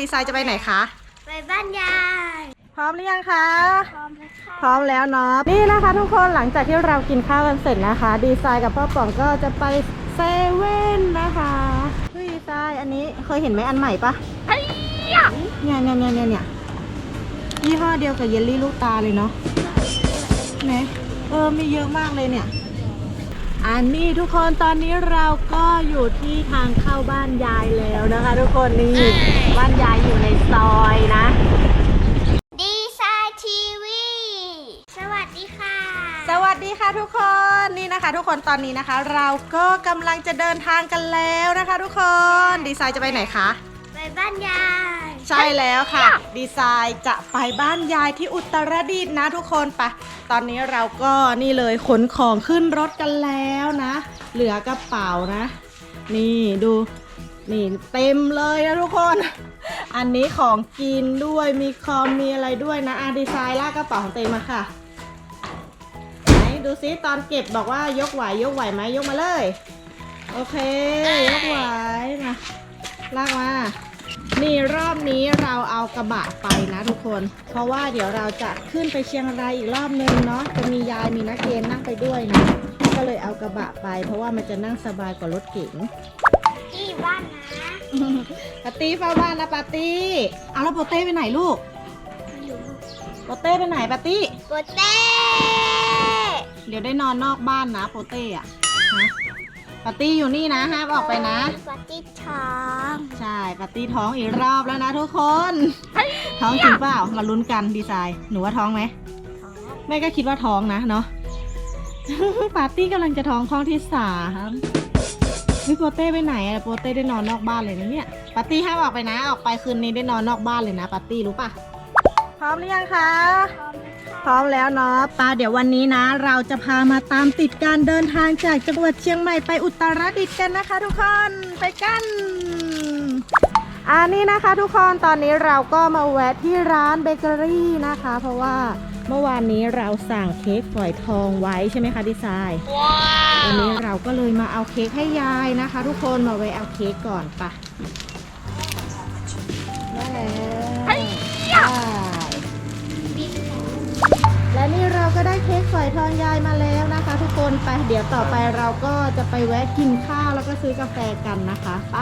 ดีไซน์จะไปไหนคะ ไปบ้านยาย พร้อมหรือยังคะ พร้อมแล้วค่ะพร้อมแล้วเนาะ นี่นะคะทุกคนหลังจากที่เรากินข้าวกันเสร็จนะคะ ดีไซน์กับพ่อป๋องก็จะไปเซเว่นนะคะเฮ้ยดีไซน์อันนี้เคยเห็นไหมอันใหม่ปะเนี่ยเนี่ยเนี่ยเนี่ยเนี่ยยี่ห้อเดียวกับเยลลี่ลูกตาเลยเนาะไหนเออมีเยอะมากเลยเนี่ย อันนี้ทุกคนตอนนี้เราก็อยู่ที่ทางเข้าบ้านยายแล้วนะคะ ทุกคนนี่บ้านยายอยู่ในซอยนะ ดีไซน์ทีวี สวัสดีค่ะ สวัสดีค่ะทุกคนนี่นะคะ ทุกคนตอนนี้นะคะ เราก็กำลังจะเดินทางกันแล้วนะคะ ทุกคนดีไซน์จะไปไหนคะ ไปบ้านยาย ใช่แล้วค่ะ ดีไซน์จะไปบ้านยายที่อุตรดิตถ์นะทุกคนไปตอนนี้เราก็นี่เลยขนของขึ้นรถกันแล้วนะ เหลือกระเป๋านะ นี่ดูนี่เต็มเลยนะทุกคน อันนี้ของกินด้วยมีคอมมีอะไรด้วยนะอาดีไซน์ลากกระเป๋าของเต็มมาค่ะไหนดูซิตอนเก็บบอกว่ายกไหวยกไหวไหมยกมาเลย โอเค ยกไหวมาลากมา นี่รอบนี้เราเอากระบะไปนะทุกคน เพราะว่าเดี๋ยวเราจะขึ้นไปเชียงรายอีกรอบนึงเนาะจะมียายมีนักเรียนนั่งไปด้วยนะก็เลยเอากระบะไป เพราะว่ามันจะนั่งสบายกว่ารถเก๋งที่บ้านนะปาร์ตี้เฝ้าบ้านนะปาร์ตี้เอาแล้วโปเต้ไปไหนลูกอยู่โปเต้ไปไหนปาร์ตี้โปเต้เดี๋ยวได้นอนนอกบ้านนะโปเต้อะฮะปาร์ตี้อยู่นี่นะห้ามออกไปนะปาร์ตี้ท้อง ใช่ปาร์ตี้ท้องอีกรอบแล้วนะทุกคน ท้องจริงเปล่า มาลุ้นกันดีไซน์ หนูว่าท้องไหมท้องแม่ก็คิดว่าท้องนะเนาะ ปาร์ตี้กำลังจะท้องข้อที่สามนี่โปเต้ไปไหนอะโปเต้ได้นอนนอกบ้านเลยนะเนี่ย ปาร์ตี้ห้ามออกไปนะ ออกไปคืนนี้ได้นอนนอกบ้านเลยนะ ปาร์ตี้รู้ปะพร้อมหรือยังคะ พร้อมแล้วค่ะพร้อมแล้วเนาะปาเดี๋ยววันนี้นะ เราจะพามาตามติดการเดินทางจากจังหวัดเชียงใหม่ไปอุตรดิตถ์กันนะคะ ทุกคน ไปกัน อันนี้นะคะทุกคนตอนนี้เราก็มาแวะที่ร้านเบเกอรี่นะคะ เพราะว่าเมื่อวานนี้เราสั่งเค้กฝอยทองไว้ใช่ไหมคะดีไซน์วันนี้เราก็เลยมาเอาเค้กให้ยายนะคะ ทุกคนมาแวะเอาเค้กก่อนไปะได้แล้วไปและนี่เราก็ได้เค้กฝอยทองยายมาแล้วนะคะ ทุกคนไปเดี๋ยวต่อไปเราก็จะไปแวะกินข้าวแล้วก็ซื้อกาแฟกันนะคะไป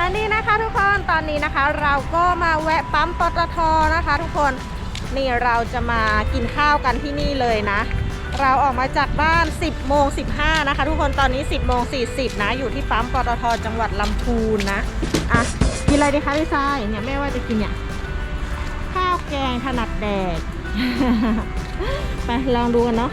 อันนี้นะคะทุกคนตอนนี้นะคะเราก็มาแวะปั๊มปตทนะคะ ทุกคนนี่เราจะมากินข้าวกันที่นี่เลยนะ เราออกมาจากบ้าน 10โมง15 นะคะ ทุกคนตอนนี้ 10โมง40 นะ อยู่ที่ปั๊มปตทจังหวัดลำพูนนะอะกินอะไรดีคะพี่ชายเนี่ยแม่ว่าจะกินเนี่ยข้าวแกงถนัดแดกไปลองดูกันเนาะ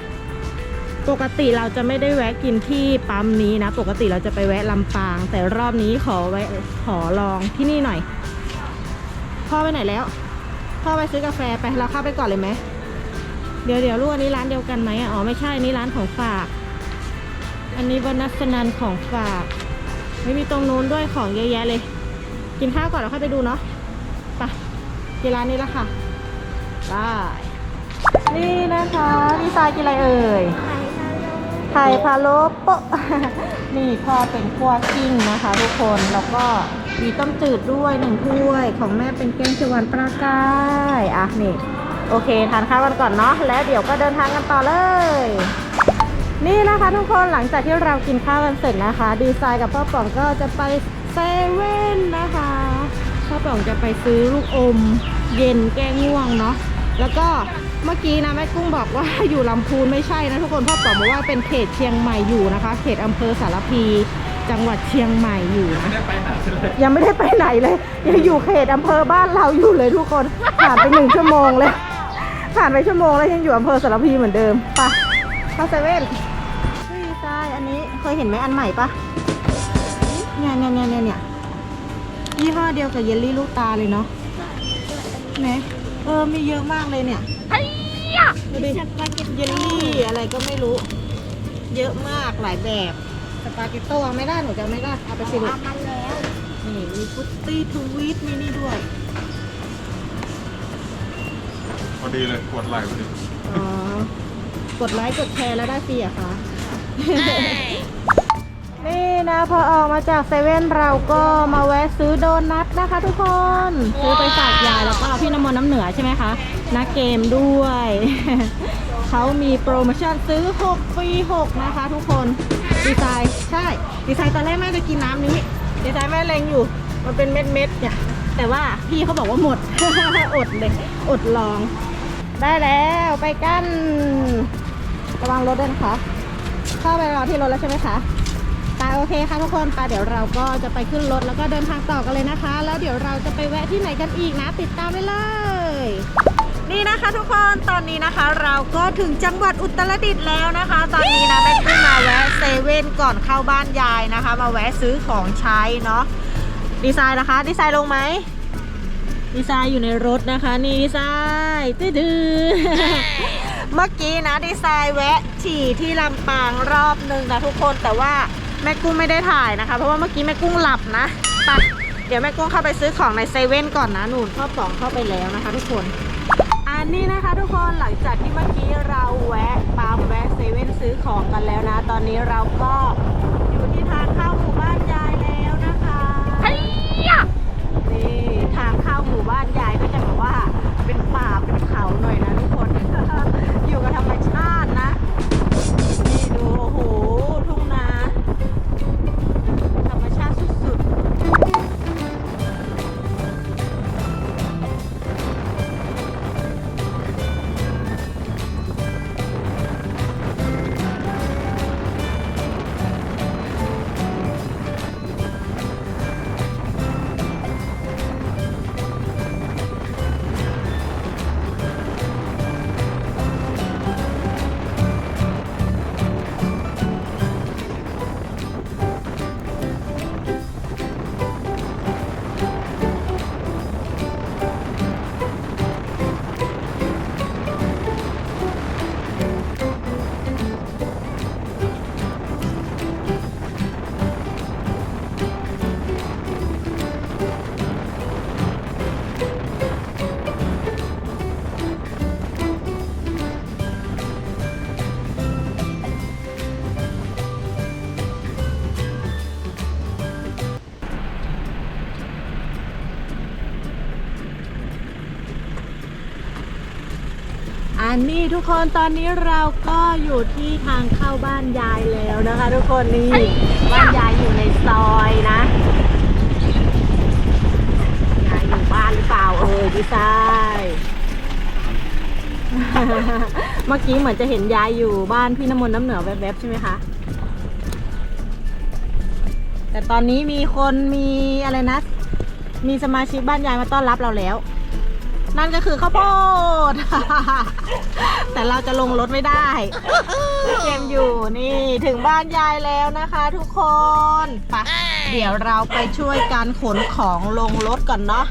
ปกติเราจะไม่ได้แวะกินที่ปั๊มนี้นะ ปกติเราจะไปแวะลำปาง แต่รอบนี้ขอแวะขอลองที่นี่หน่อย พ่อไปไหนแล้ว พ่อไปซื้อกาแฟไปเราเข้าไปก่อนเลยไหมเดี๋ยวเดี๋ยวลูกอันนี้ร้านเดียวกันไหมอ๋อไม่ใช่นนี้ร้านของฝาก อันนี้วนัสนันของฝาก ไม่มีตรงนู้นด้วยของเยอะแยะเลย กินข้าวก่อนแล้วค่อยไปดูเนาะไปที่ร้านนี้ละค่ะได้นี่นะคะดีไซน์กินอะไรเอ่ย ไข่พะโล้โล้โปะนี่พ่อเป็นคั่วกิ้งนะคะทุกคนแล้วก็มีต้มจืดด้วยหนึ่งถ้วย ของแม่เป็นแกงเขียวหวานปลากายอะนี่โอเคทานข้าวกันก่อนเนาะแล้วเดี๋ยวก็เดินทางกันต่อเลย นี่นะคะทุกคนหลังจากที่เรากินข้าวกันเสร็จนะคะ ดีไซน์กับพ่อป๋องก็จะไปเซเว่นนะคะพ่อป๋องจะไปซื้อลูกอม เย็นแก้ง่วงเนาะ แล้วก็เมื่อกี้นะแม่กุ้งบอกว่าอยู่ลำพูนไม่ใช่นะทุกคนพ่อป๋องบอกว่าเป็นเขตเชียงใหม่อยู่นะคะ เขตอำเภอสารพีจังหวัดเชียงใหม่อยู่นะ ไม่ได้ไปไหนเลยยังไม่ได้ไปไหนเลย ยังอยู่เขตอำเภอบ้านเราอยู่เลยทุกคนผ่านไปหนึ่งชั่วโมงเลย ผ่านไปชั่วโมงแล้วยังอยู่อำเภอสารพีเหมือนเดิมไปะเข้าเซเว่นเฮ้ยทรายอันนี้เคยเห็นไหมอันใหม่ปะเนี่ยเนี่ยเนี่ยเนี่ยเนี่ยยี่ห้อเดียวกับเยลลี่ลูกตาเลยเนาะไหน เออมีเยอะมากเลยเนี่ยดูดิเยลลี่อะไรก็ไม่รู้ เยอะมากหลายแบบสปาเกตโต้เอาไม่ได้หนูจะเอาไม่ได้เอาไปสิลูกเอามาแล้วนี่มีฟุตตี้ทวีตมีนี่ด้วยพอดีเลยกดไหลพอดีอ๋อกดไลค์กดแชร์แล้วได้ฟรีเหรอะคะน นี่นะพอออกมาจากเซเว่นเราก็มาแวะซื้อโดนัทนะคะทุกคน ซื้อไปฝากยายแล้วก็เอาพี่น้ำมนต์น้ำเหนือใช่ไหมคะนักเกมด้วย เขามีโปรโมชั่นซื้อ 6 ฟรี 6 นะคะทุกคน ดีไซน์ใช่ ดีไซน์ตอนแรกแม่จะกินน้ำนี้ ดีไซน์แม่เล็งอยู่ มันเป็นเม็ดเม็ดเนี่ย แต่ว่าพี่เขาบอกว่าหมด อดเลย อดลอง ได้แล้วไปกัน ระวังรถด้วยนะคะ เข้าไปรอที่รถแล้วใช่ไหมคะ โอเคค่ะทุกคนไปเดี๋ยวเราก็จะไปขึ้นรถแล้วก็เดินทางต่อกันเลยนะคะ แล้วเดี๋ยวเราจะไปแวะที่ไหนกันอีกนะ ติดตามไปเลย นี่นะคะทุกคนตอนนี้นะคะ เราก็ถึงจังหวัดอุตรดิตถ์แล้วนะคะ ตอนนี้นะแม่ขึ้นมาแวะเซเว่นก่อนเข้าบ้านยายนะคะ มาแวะซื้อของใช้เนาะดีไซน์นะคะ ดีไซน์ลงไหมดีไซน์อยู่ในรถนะคะนี่ดีไซน์ตื้อเมื่อกี้นะดีไซน์แวะฉี่ที่ลำปางรอบหนึ่งนะทุกคนแต่ว่า แม่กุ้งไม่ได้ถ่ายนะคะ เพราะว่าเมื่อกี้แม่กุ้งหลับนะไปเดี๋ยวแม่กุ้งเข้าไปซื้อของในเซเว่นก่อนนะหนูข้อสองเข้าไปแล้วนะคะ ทุกคน อันนี้นะคะทุกคนหลังจากที่เมื่อกี้เราแวะปั๊มแวะเซเว่นซื้อของกันแล้วนะ ตอนนี้เราก็อยู่ที่ทางเข้าหมู่บ้านยายแล้วนะคะนี่ทางเข้าหมู่บ้านยายก็จะแบบว่าเป็นป่าเป็นเขาหน่อยนะ นนี้ทุกคนตอนนี้เราก็อยู่ที่ทางเข้าบ้านยายแล้วนะคะ ทุกคนนี่บ้านยายอยู่ในซอยนะยายอยู่บ้านหรือเปล่าเออดีไซน์เมื่อกี้เหมือนจะเห็นยายอยู่บ้านพี่น้ำมนต์น้ำเหนือแวบๆใช่ไหมคะแต่ตอนนี้มีคนมีอะไรนะมีสมาชิกบ้านยายมาต้อนรับเราแล้ว นั่นก็คือข้าวโพด แต่เราจะลงรถไม่ได้เกมอยู่นี่ถึงบ้านยายแล้วนะคะทุกคนไปะเดี๋ยวเราไปช่วยกันขนของลงรถก่อนเนาะ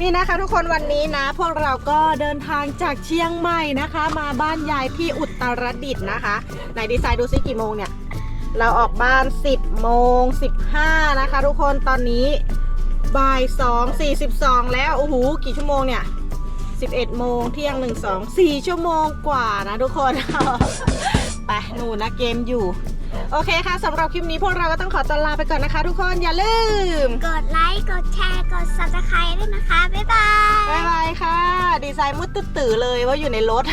นี่นะคะทุกคนวันนี้นะ พวกเราก็เดินทางจากเชียงใหม่นะคะ มาบ้านยายที่อุตรดิตถ์นะคะไหนดีไซน์ดูซิกี่โมงเนี่ย เราออกบ้าน 10โมง15 นะคะ ทุกคนตอนนี้บ่าย2 42 แล้วโอ้โหกี่ชั่วโมงเนี่ย 11 โมงเที่ยง 1 2 4 ชั่วโมงกว่านะทุกคน ไปหนูนะเกมอยู่ โอเคค่ะสำหรับคลิปนี้พวกเราก็ต้องขอตัวลาไปก่อนนะคะทุกคนอย่าลืม กดไลค์ กดแชร์ กด subscribe ด้วยนะคะ บ๊ายบาย บ๊ายบายค่ะ ดีไซน์มุดตึ๊ดตื่อเลยว่าอยู่ในรถ